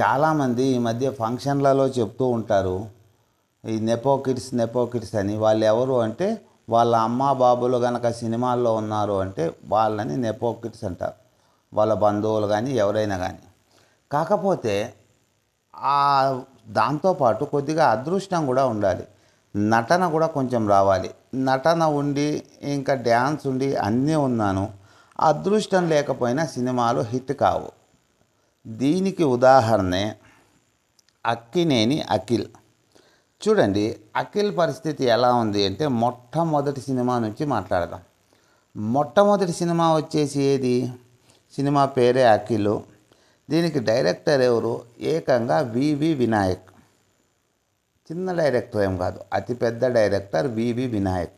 చాలామంది ఈ మధ్య ఫంక్షన్లలో చెప్తూ ఉంటారు ఈ నెపో కిడ్స్ నెపో కిడ్స్ అని. వాళ్ళు ఎవరు అంటే వాళ్ళ అమ్మ బాబులు కనుక సినిమాల్లో ఉన్నారు అంటే వాళ్ళని నెపో కిడ్స్ అంటారు. వాళ్ళ బంధువులు కానీ ఎవరైనా కానీ కాకపోతే ఆ దాంతోపాటు కొద్దిగా అదృష్టం కూడా ఉండాలి. నటన కూడా కొంచెం రావాలి. నటన ఉండి ఇంకా డ్యాన్స్ ఉండి అన్నీ ఉన్నాను. అదృష్టం లేకపోయినా సినిమాలు హిట్ కావు. దీనికి ఉదాహరణే అక్కినేని అఖిల్. చూడండి అఖిల్ పరిస్థితి ఎలా ఉంది అంటే మొట్టమొదటి సినిమా నుంచి మాట్లాడదాం. మొట్టమొదటి సినిమా వచ్చేసి ఏది? సినిమా పేరే అఖిల్. దీనికి డైరెక్టర్ ఎవరు? ఏకంగా వివి వినాయక్. చిన్న డైరెక్టర్ ఏం కాదు అతిపెద్ద డైరెక్టర్ వివి వినాయక్.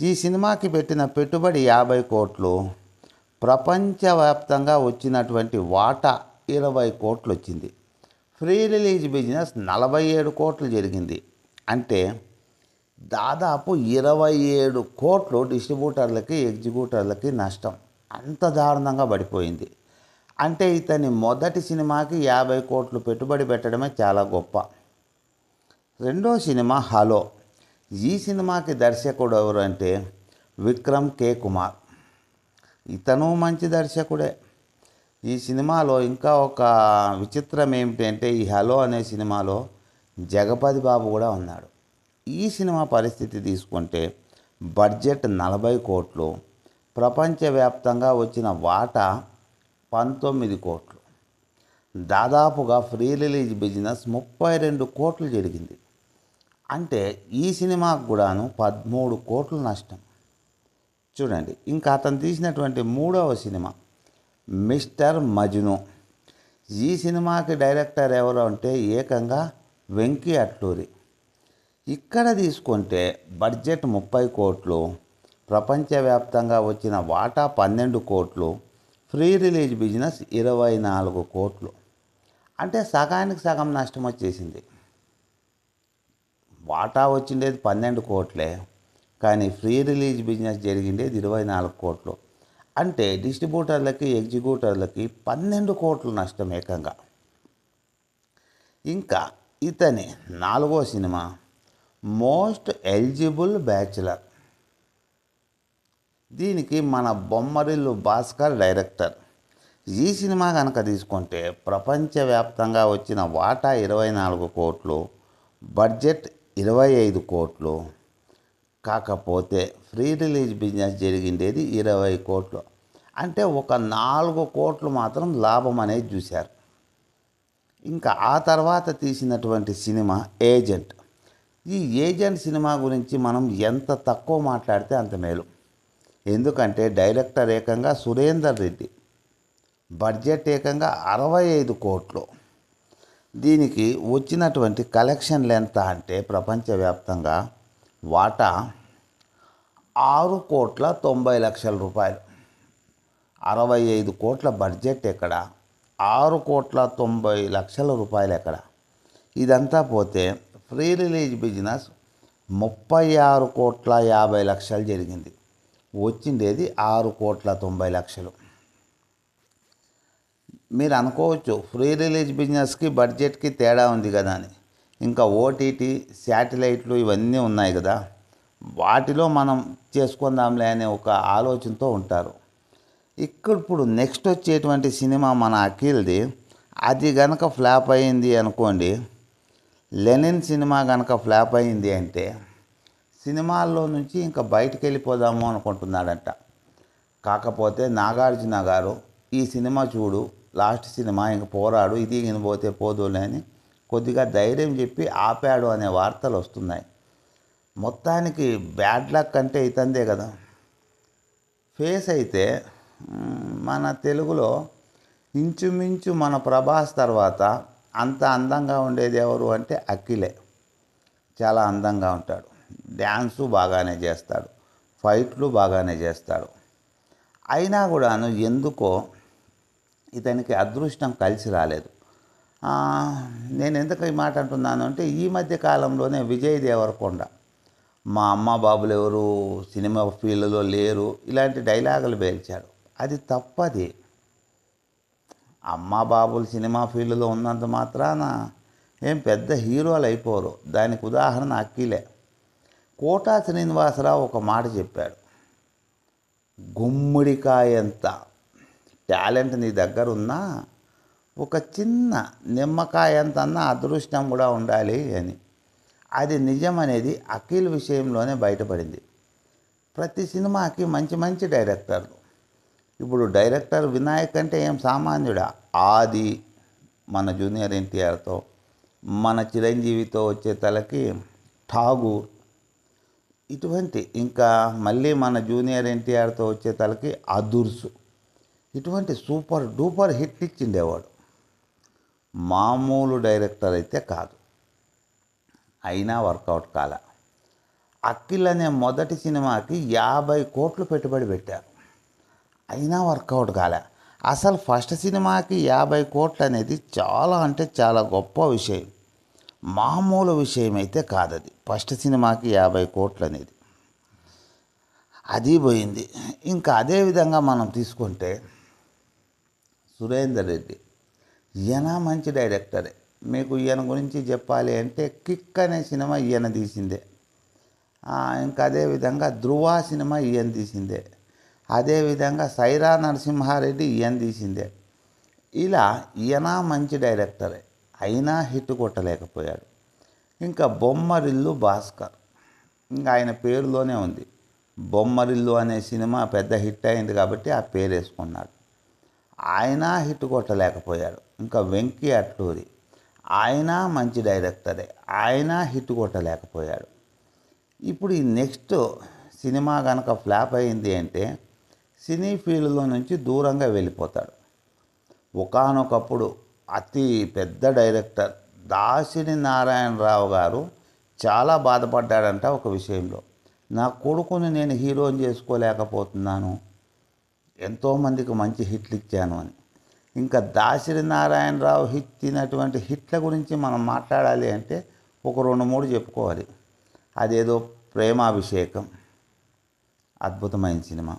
ఈ సినిమాకి పెట్టిన పెట్టుబడి యాభై కోట్లు. ప్రపంచవ్యాప్తంగా వచ్చినటువంటి వాటా ఇరవై కోట్లు వచ్చింది ఫ్రీ రిలీజ్ బిజినెస్ నలభై ఏడు కోట్లు జరిగింది. అంటే దాదాపు ఇరవై ఏడు కోట్లు డిస్ట్రిబ్యూటర్లకి ఎగ్జిక్యూటర్లకి నష్టం. అంత దారుణంగా పడిపోయింది. అంటే ఇతని మొదటి సినిమాకి యాభై కోట్లు పెట్టుబడి పెట్టడమే చాలా గొప్ప. రెండో సినిమా హలో. ఈ సినిమాకి దర్శకుడు ఎవరు అంటే విక్రమ్ కే. కుమార్. ఇతను మంచి దర్శకుడే. ఈ సినిమాలో ఇంకా ఒక విచిత్రం ఏమిటంటే ఈ హలో అనే సినిమాలో జగపతి బాబు కూడా ఉన్నాడు. ఈ సినిమా పరిస్థితి తీసుకుంటే బడ్జెట్ నలభై కోట్లు ప్రపంచవ్యాప్తంగా వచ్చిన వాటా పంతొమ్మిది కోట్లు. దాదాపుగా ఫ్రీ రిలీజ్ బిజినెస్ ముప్పై రెండు కోట్లు జరిగింది. అంటే ఈ సినిమాకు కూడాను పదమూడు కోట్లు నష్టం. చూడండి ఇంకా అతను తీసినటువంటి మూడవ సినిమా మిస్టర్ మజ్ను. ఈ సినిమాకి డైరెక్టర్ ఎవరు అంటే ఏకంగా వెంకీ అట్లూరి. ఇక్కడ తీసుకుంటే బడ్జెట్ ముప్పై కోట్లు ప్రపంచవ్యాప్తంగా వచ్చిన వాటా పన్నెండు కోట్లు ఫ్రీ రిలీజ్ బిజినెస్ ఇరవై నాలుగు కోట్లు. అంటే సగానికి సగం నష్టం వచ్చేసింది. వాటా వచ్చిండేది పన్నెండు కోట్లే కానీ ఫ్రీ రిలీజ్ బిజినెస్ జరిగిండేది ఇరవై నాలుగు కోట్లు. అంటే డిస్ట్రిబ్యూటర్లకి ఎగ్జిక్యూటర్లకి పన్నెండు కోట్లు నష్టం ఏకంగా. ఇంకా ఇతని నాలుగో సినిమా మోస్ట్ ఎలిజిబుల్ బ్యాచులర్. దీనికి మన బొమ్మరిల్లు భాస్కర్ డైరెక్టర్. ఈ సినిమా కనుక తీసుకుంటే ప్రపంచవ్యాప్తంగా వచ్చిన వాటా ఇరవై నాలుగు కోట్లు బడ్జెట్ ఇరవై ఐదు కోట్లు కాకపోతే ఫ్రీ రిలీజ్ బిజినెస్ జరిగిండేది ఇరవై కోట్లు. అంటే ఒక నాలుగు కోట్లు మాత్రం లాభం అనేది చూశారు. ఇంకా ఆ తర్వాత తీసినటువంటి సినిమా ఏజెంట్. ఈ ఏజెంట్ సినిమా గురించి మనం ఎంత తక్కువ మాట్లాడితే అంత మేలు. ఎందుకంటే డైరెక్టర్ ఏకంగా సురేందర్ రెడ్డి. బడ్జెట్ ఏకంగా అరవై ఐదు కోట్లు. దీనికి వచ్చినటువంటి కలెక్షన్లు ఎంత అంటే ప్రపంచవ్యాప్తంగా వాటా ఆరు కోట్ల తొంభై లక్షల రూపాయలు. అరవై ఐదు కోట్ల బడ్జెట్ ఎక్కడ? ఆరు కోట్ల తొంభై లక్షల రూపాయలు ఎక్కడ? ఇదంతా పోతే ఫ్రీ రిలీజ్ బిజినెస్ ముప్పై ఆరు కోట్ల యాభై లక్షలు జరిగింది. వచ్చిండేది ఆరు కోట్ల తొంభై లక్షలు. మీరు అనుకోవచ్చు ఫ్రీ రిలీజ్ బిజినెస్కి బడ్జెట్కి తేడా ఉంది కదా అని. ఇంకా ఓటీటీ శాటిలైట్లు ఇవన్నీ ఉన్నాయి కదా. వాటిలో మనం చేసుకుందాంలే అనే ఒక ఆలోచనతో ఉంటారు. ఇక్కడ ఇప్పుడు నెక్స్ట్ వచ్చేటువంటి సినిమా మన అఖిల్ది. అది గనక ఫ్లాప్ అయింది అనుకోండి లెనిన్ సినిమా గనక ఫ్లాప్ అయింది అంటే సినిమాల్లో నుంచి ఇంకా బయటికి వెళ్ళిపోదాము అనుకుంటున్నాడంట. కాకపోతే నాగార్జున గారు ఈ సినిమా చూడు లాస్ట్ సినిమా ఇంక పోరాడు ఇది పోతే పోదులే అని కొద్దిగా ధైర్యం చెప్పి ఆపాడు అనే వార్తలు వస్తున్నాయి. మొత్తానికి బ్యాడ్ లక్ అంటే ఇతందే కదా. ఫేస్ అయితే మన తెలుగులో ఇంచుమించు మన ప్రభాస్ తర్వాత అంత అందంగా ఉండేది ఎవరు అంటే అఖిలే. చాలా అందంగా ఉంటాడు. డ్యాన్సు బాగానే చేస్తాడు. ఫైట్లు బాగానే చేస్తాడు. అయినా కూడాను ఎందుకో ఇతనికి అదృష్టం కలిసి రాలేదు. నేను ఎందుకు ఈ మాట అంటున్నాను అంటే ఈ మధ్య కాలంలోనే విజయ్ దేవరకొండ మా అమ్మ బాబులు ఎవరు సినిమా ఫీల్డ్లో లేరు ఇలాంటి డైలాగులు పేల్చాడు. అది తప్పది. అమ్మ బాబులు సినిమా ఫీల్డ్లో ఉన్నంత మాత్రాన ఏం పెద్ద హీరోలు అయిపోరు. దానికి ఉదాహరణ అక్కిలే కోటా శ్రీనివాసరావు ఒక మాట చెప్పాడు. గుమ్మడికాయంత టాలెంట్ నీ దగ్గర ఉన్నా ఒక చిన్న నిమ్మకాయంతన్న అదృష్టం కూడా ఉండాలి అని. అది నిజం అనేది అఖిల్ విషయంలోనే బయటపడింది. ప్రతి సినిమాకి మంచి మంచి డైరెక్టర్లు. ఇప్పుడు డైరెక్టర్ వినాయక్ అంటే ఏం సామాన్యుడా? ఆది మన జూనియర్ ఎన్టీఆర్తో మన చిరంజీవితో వచ్చే తలకి ఠాగూర్. ఇటువంటి ఇంకా మళ్ళీ మన జూనియర్ ఎన్టీఆర్తో వచ్చే తలకి అదుర్సు. ఇటువంటి సూపర్ డూపర్ హిట్ ఇచ్చిండేవాడు. మామూలు డైరెక్టర్ అయితే కాదు. అయినా వర్కౌట్ కాల. అఖిల్ అనే మొదటి సినిమాకి యాభై కోట్లు పెట్టుబడి పెట్టారు. అయినా వర్కౌట్ కాలే. అసలు ఫస్ట్ సినిమాకి యాభై కోట్లు అనేది చాలా అంటే చాలా గొప్ప విషయం. మామూలు విషయం అయితే కాదది. ఫస్ట్ సినిమాకి యాభై కోట్లు అనేది. అది పోయింది. ఇంకా అదే విధంగా మనం తీసుకుంటే సురేందర్ రెడ్డి ఈయన మంచి డైరెక్టరే. మీకు ఈయన గురించి చెప్పాలి అంటే కిక్ అనే సినిమా ఈయన తీసిందే. ఇంకా అదేవిధంగా ధృవ సినిమా ఈయన తీసిందే. అదేవిధంగా సైరా నరసింహారెడ్డి ఈయన తీసిందే. ఇలా ఈయన మంచి డైరెక్టరే. అయినా హిట్ కొట్టలేకపోయాడు. ఇంకా బొమ్మరిల్లు భాస్కర్. ఇంకా ఆయన పేరులోనే ఉంది. బొమ్మరిల్లు అనే సినిమా పెద్ద హిట్ అయింది కాబట్టి ఆ పేరు వేసుకున్నాడు ఆయన హిట్ కొట్టలేకపోయాడు. ఇంకా వెంకీ అట్లూరి ఆయన మంచి డైరెక్టరే ఆయన హిట్ కొట్టలేకపోయాడు. ఇప్పుడు ఈ నెక్స్ట్ సినిమా కనుక ఫ్లాప్ అయింది అంటే సినీ ఫీల్డ్లో నుంచి దూరంగా వెళ్ళిపోతాడు. ఒకానొకప్పుడు అతి పెద్ద డైరెక్టర్ దాసిని నారాయణరావు గారు చాలా బాధపడ్డాడంట ఒక విషయంలో. నా కొడుకుని నేను హీరోని చేసుకోలేకపోతున్నాను. ఎంతోమందికి మంచి హిట్లు ఇచ్చాను అని. ఇంకా దాసిరి నారాయణరావు ఇచ్చినటువంటి హిట్ల గురించి మనం మాట్లాడాలి అంటే ఒక రెండు మూడు చెప్పుకోవాలి. అదేదో ప్రేమాభిషేకం అద్భుతమైన సినిమా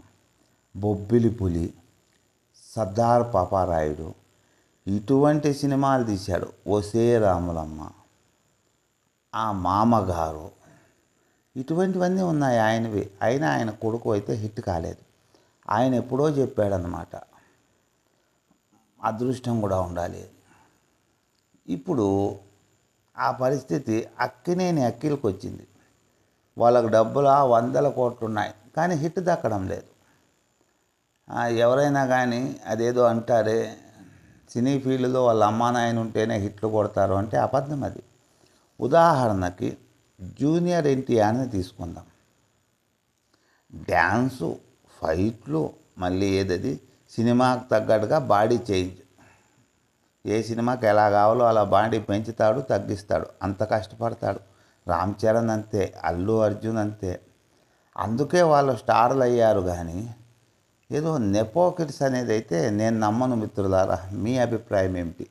బొబ్బిలి పులి సర్దార్ పాపారాయుడు ఇటువంటి సినిమాలు తీశాడు ఒసే రాములమ్మ ఆ మామగారు. ఇటువంటివన్నీ ఉన్నాయి ఆయనవి. అయినా ఆయన కొడుకు అయితే హిట్ కాలేదు. ఆయన ఎప్పుడో చెప్పాడనమాట అదృష్టం కూడా ఉండాలి. ఇప్పుడు ఆ పరిస్థితి అక్కినేని అక్కిలకు వచ్చింది వాళ్ళకు డబ్బులు ఆ వందల కోట్లు ఉన్నాయి కానీ హిట్ దక్కడం లేదు. ఎవరైనా కానీ అదేదో అంటారే సినీ ఫీల్డ్లో వాళ్ళ అమ్మా నాయన ఉంటేనే హిట్లు కొడతారు అంటే అబద్ధం అది. ఉదాహరణకి జూనియర్ ఎన్టీఆర్ని తీసుకుందాం. డ్యాన్సు ఫైట్లు మళ్ళీ ఏదది? సినిమాకు తగ్గట్టుగా బాడీ చేంజ్. ఏ సినిమాకి ఎలా కావాలో అలా బాడీ పెంచుతాడు తగ్గిస్తాడు. అంత కష్టపడతాడు. రామ్ చరణ్ అంతే అల్లు అర్జున్ అంతే. అందుకే వాళ్ళు స్టార్లు అయ్యారు కానీ ఏదో నెపోకిట్స్ అనేది అయితే నేను నమ్మను మిత్రులారా మీ అభిప్రాయం ఏమిటి?